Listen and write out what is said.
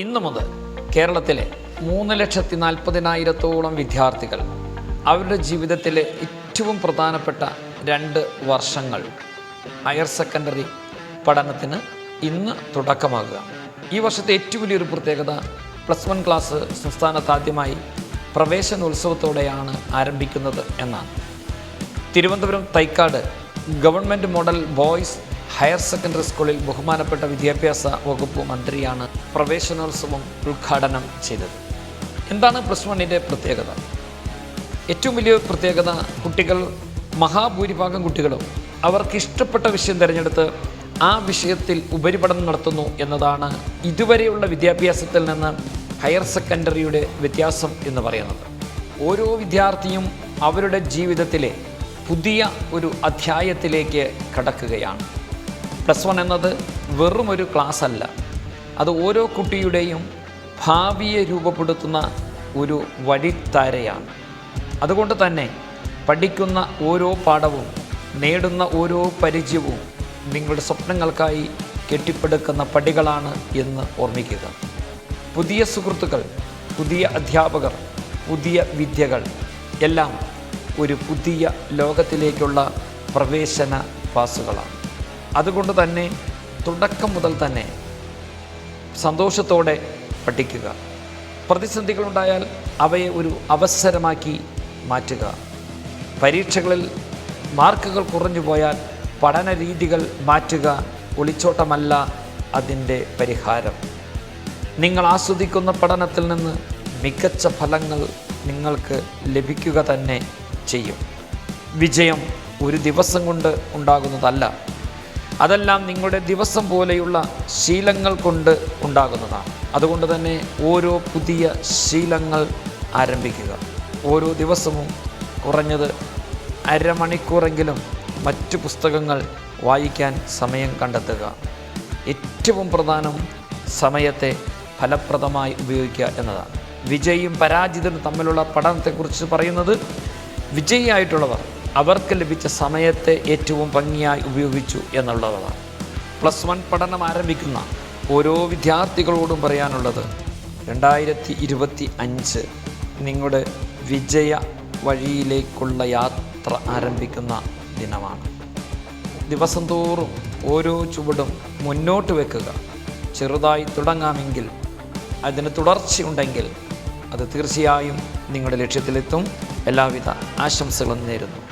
ഇന്നു മുതൽ കേരളത്തിലെ മൂന്ന് ലക്ഷത്തി നാൽപ്പതിനായിരത്തോളം വിദ്യാർത്ഥികൾ അവരുടെ ജീവിതത്തിലെ ഏറ്റവും പ്രധാനപ്പെട്ട രണ്ട് വർഷങ്ങൾ ഹയർ സെക്കൻഡറി പഠനത്തിന് ഇന്ന് തുടക്കമാകുക. ഈ വർഷത്തെ ഏറ്റവും വലിയൊരു പ്രത്യേകത പ്ലസ് വൺ ക്ലാസ് സംസ്ഥാനത്ത് ആദ്യമായി പ്രവേശനോത്സവത്തോടെയാണ് ആരംഭിക്കുന്നത് എന്നാണ്. Thiruvananthapuram Thycaud government model boys higher secondary സ്കൂളിൽ ബഹുമാനപ്പെട്ട വിദ്യാഭ്യാസ വകുപ്പ് മന്ത്രിയാണ് പ്രവേശനോത്സവം ഉദ്ഘാടനം ചെയ്തത്. എന്താണ് പ്ലസ് വണ്ണിന്റെ പ്രത്യേകത? ഏറ്റവും വലിയ പ്രത്യേകത കുട്ടികൾ മഹാഭൂരിഭാഗം കുട്ടികളും അവർക്ക് ഇഷ്ടപ്പെട്ട വിഷയം തിരഞ്ഞെടുത്ത് ആ വിഷയത്തിൽ ഉപരിപഠനം നടത്തുന്നു എന്നതാണ് ഇതുവരെയുള്ള വിദ്യാഭ്യാസത്തിൽ നിന്ന് ഹയർ സെക്കൻഡറിയുടെ വ്യത്യാസം എന്ന് പറയുന്നത്. ഓരോ വിദ്യാർത്ഥിയും അവരുടെ ജീവിതത്തിലെ പുതിയ ഒരു അധ്യായത്തിലേക്ക് കടക്കുകയാണ്. പ്ലസ് വൺ എന്നത് വെറും ഒരു ക്ലാസ് അല്ല അത് ഓരോ കുട്ടിയുടെയും ഭാവിയെ രൂപപ്പെടുത്തുന്ന ഒരു വഴിത്താരയാണ്. അതുകൊണ്ട് തന്നെ പഠിക്കുന്ന ഓരോ പാഠവും നേടുന്ന ഓരോ പരിചയവും നിങ്ങളുടെ സ്വപ്നങ്ങൾക്കായി കെട്ടിപ്പടുക്കുന്ന പടികളാണ് എന്ന് ഓർമ്മിക്കുക. പുതിയ സുഹൃത്തുക്കൾ പുതിയ അധ്യാപകർ പുതിയ വിദ്യകൾ എല്ലാം ഒരു പുതിയ ലോകത്തിലേക്കുള്ള പ്രവേശന പാസുകളാണ്. അതുകൊണ്ട് തന്നെ തുടക്കം മുതൽ തന്നെ സന്തോഷത്തോടെ പഠിക്കുക. പ്രതിസന്ധികളുണ്ടായാൽ അവയെ ഒരു അവസരമാക്കി മാറ്റുക. പരീക്ഷകളിൽ മാർക്കുകൾ കുറഞ്ഞു പോയാൽ പഠന രീതികൾ മാറ്റുക ഒളിച്ചോട്ടമല്ല അതിന്റെ പരിഹാരം. നിങ്ങൾ ആസ്വദിക്കുന്ന പഠനത്തിൽ നിന്ന് മികച്ച ഫലങ്ങൾ നിങ്ങൾക്ക് ലഭിക്കുക തന്നെ ചെയ്യും. വിജയം ഒരു ദിവസം കൊണ്ട് ഉണ്ടാകുന്നതല്ല. അതെല്ലാം നിങ്ങളുടെ ദിവസം പോലെയുള്ള ശീലങ്ങൾ കൊണ്ട് ഉണ്ടാകുന്നതാണ്. അതുകൊണ്ട് തന്നെ ഓരോ പുതിയ ശീലങ്ങൾ ആരംഭിക്കുക. ഓരോ ദിവസവും കുറഞ്ഞത് അരമണിക്കൂറെങ്കിലും മറ്റു പുസ്തകങ്ങൾ വായിക്കാൻ സമയം കണ്ടെത്തുക. ഏറ്റവും പ്രധാനം സമയത്തെ ഫലപ്രദമായി ഉപയോഗിക്കുക എന്നതാണ്. വിജയിയും പരാജിതനും തമ്മിലുള്ള പഠനത്തെക്കുറിച്ച് പറയുന്നത് വിജയിയായിട്ടുള്ളവർ അവർക്ക് ലഭിച്ച സമയത്തെ ഏറ്റവും ഭംഗിയായി ഉപയോഗിച്ചു എന്നുള്ളതാണ്. പ്ലസ് വൺ പഠനം ആരംഭിക്കുന്ന ഓരോ വിദ്യാർത്ഥികളോടും പറയാനുള്ളത് രണ്ടായിരത്തി ഇരുപത്തി അഞ്ച് നിങ്ങളുടെ വിജയ വഴിയിലേക്കുള്ള യാത്ര ആരംഭിക്കുന്ന ദിനമാണ്. ദിവസം തോറും ഓരോ ചുവടും മുന്നോട്ട് വെക്കുക. ചെറുതായി തുടങ്ങാമെങ്കിൽ അതിന് തുടർച്ചയുണ്ടെങ്കിൽ അത് തീർച്ചയായും നിങ്ങളുടെ ലക്ഷ്യത്തിലെത്തും. എല്ലാവിധ ആശംസകളും നേരുന്നു.